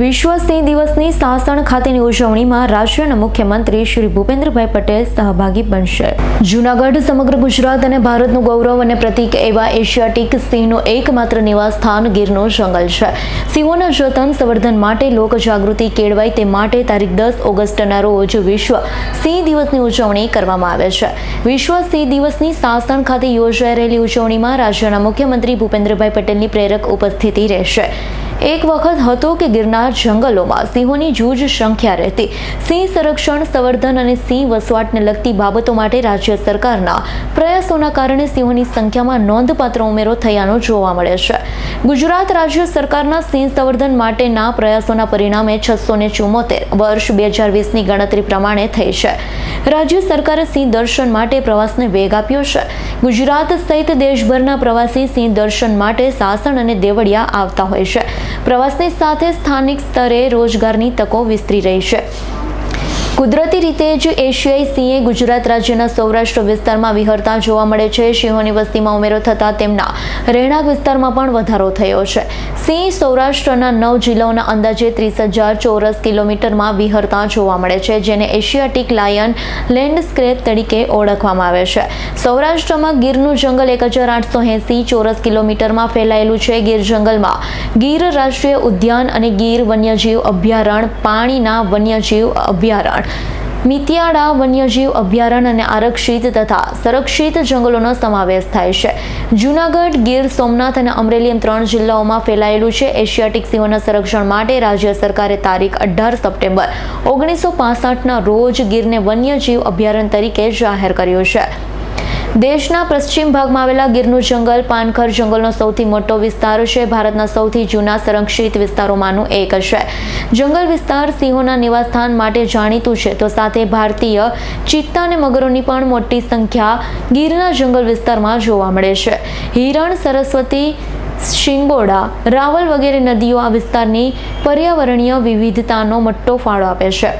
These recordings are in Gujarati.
વિશ્વ સિંહ દિવસની સાસણ ખાતેની ઉજવણીમાં રાજ્યના મુખ્યમંત્રી શ્રી ભૂપેન્દ્રભાઈ પટેલ સહભાગી બનશે. જૂનાગઢ, સમગ્ર ગુજરાત અને ભારતનું ગૌરવ અને પ્રતીક એવા એશિયાટિક સિંહનું એકમાત્ર નિવાસ સ્થાન ગીરનું જંગલ છે. સિંહોના જતન સંવર્ધન માટે લોક જાગૃતિ કેળવાય તે માટે તારીખ દસ ઓગસ્ટના રોજ વિશ્વ સિંહ દિવસની ઉજવણી કરવામાં આવે છે. વિશ્વ સિંહ દિવસની સાસણ ખાતે યોજાઈ રહેલી ઉજવણીમાં રાજ્યના મુખ્યમંત્રી ભૂપેન્દ્રભાઈ પટેલની પ્રેરક ઉપસ્થિતિ રહેશે. એક વખત હતો કે ગિરનાર જંગલોમાં સિંહોની જૂજ સંખ્યા રહેતી. સિંહ સંરક્ષણ, સંવર્ધન અને સિંહ વસવાટને લગતી બાબતો માટે રાજ્ય સરકારના પ્રયાસોના કારણે સિંહોની સંખ્યામાં નોંધપાત્ર ઉમેરો થયાનો જોવા મળે છે. ગુજરાત રાજ્ય સરકારના સિંહ સંવર્ધન માટેના પ્રયાસોના પરિણામે છસો ને ચુમ્મોતેર વર્ષ બે હજાર વીસની ગણતરી પ્રમાણે થઈ છે. રાજ્ય સરકારે સિંહ દર્શન માટે પ્રવાસને વેગ આપ્યો છે. ગુજરાત સહિત દેશભરના પ્રવાસી સિંહ દર્શન માટે સાસણ અને દેવળિયા આવતા હોય છે. પ્રવાસની સાથે સ્થાનિક સ્તરે રોજગારની તકો વિસ્તરી રહી છે. કુદરતી રીતે જ એશિયાઈ સિંહે ગુજરાત રાજ્યના સૌરાષ્ટ્ર વિસ્તારમાં વિહરતા જોવા મળે છે. સિંહોની વસ્તીમાં ઉમેરો થતાં તેમના રહેણાંક વિસ્તારમાં પણ વધારો થયો છે. સિંહ સૌરાષ્ટ્રના નવ જિલ્લાઓના અંદાજે ત્રીસ હજાર ચોરસ કિલોમીટરમાં વિહરતા જોવા મળે છે, જેને એશિયાટિક લાયન લેન્ડસ્કેપ તરીકે ઓળખવામાં આવે છે. સૌરાષ્ટ્રમાં ગીરનું જંગલ એક હજાર આઠસો એંસી ચોરસ કિલોમીટરમાં ફેલાયેલું છે. ગીર જંગલમાં ગીર રાષ્ટ્રીય ઉદ્યાન અને ગીર વન્યજીવ અભયારણ્ય પાણીના વન્યજીવ અભયારણ્ય મિતિયાળા વન્યજીવ અભયારણ્ય અને આરક્ષિત તથા સંરક્ષિત જંગલોનો સમાવેશ થાય છે. જૂનાગઢ, ગીર, સોમનાથ અને અમરેલી એમ ત્રણ જિલ્લાઓમાં ફેલાયેલું છે. એશિયાટિક સિંહોના સંરક્ષણ માટે રાજ્ય સરકારે તારીખ અઢાર સપ્ટેમ્બર, ઓગણીસો પાસઠના રોજ ગીરને વન્યજીવ અભયારણ્ય તરીકે જાહેર કર્યું છે. દેશના પશ્ચિમ ભાગમાં આવેલા ગીરનું જંગલ, પાનખર જંગલનો સૌથી મોટો વિસ્તાર છે. ભારતના સૌથી જૂના સંરક્ષિત વિસ્તારોમાંનું એક છે. જંગલ વિસ્તાર સિંહોના નિવાસસ્થાન માટે જાણીતું છે. તો સાથે ભારતીય ચિત્તા અને મગરોની પણ મોટી સંખ્યા ગીરના જંગલ વિસ્તારમાં જોવા મળે છે. હિરણ, સરસ્વતી, શિંગોડા, રાવલ વગેરે નદીઓ આ વિસ્તારની પર્યાવરણીય વિવિધતાનો મોટો ફાળો આપે છે.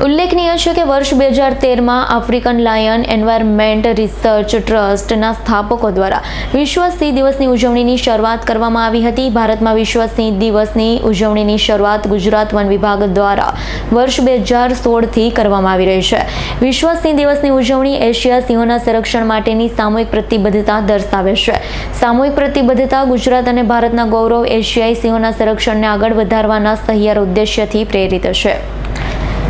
ઉલ્લેખનીય છે કે વર્ષ બે હજાર તેરમાં આફ્રિકન લાયન એન્વાયરમેન્ટ રિસર્ચ ટ્રસ્ટના સ્થાપકો દ્વારા વિશ્વ સિંહ દિવસની ઉજવણીની શરૂઆત કરવામાં આવી હતી. ભારતમાં વિશ્વ સિંહ દિવસની ઉજવણીની શરૂઆત ગુજરાત વન વિભાગ દ્વારા વર્ષ બે હજાર સોળથી કરવામાં આવી રહી છે. વિશ્વ સિંહ દિવસની ઉજવણી એશિયા સિંહોના સંરક્ષણ માટેની સામૂહિક પ્રતિબદ્ધતા દર્શાવે છે. સામૂહિક પ્રતિબદ્ધતા ગુજરાત અને ભારતના ગૌરવ એશિયાઈ સિંહોના સંરક્ષણને આગળ વધારવાના સહિયાર ઉદ્દેશ્યથી પ્રેરિત છે.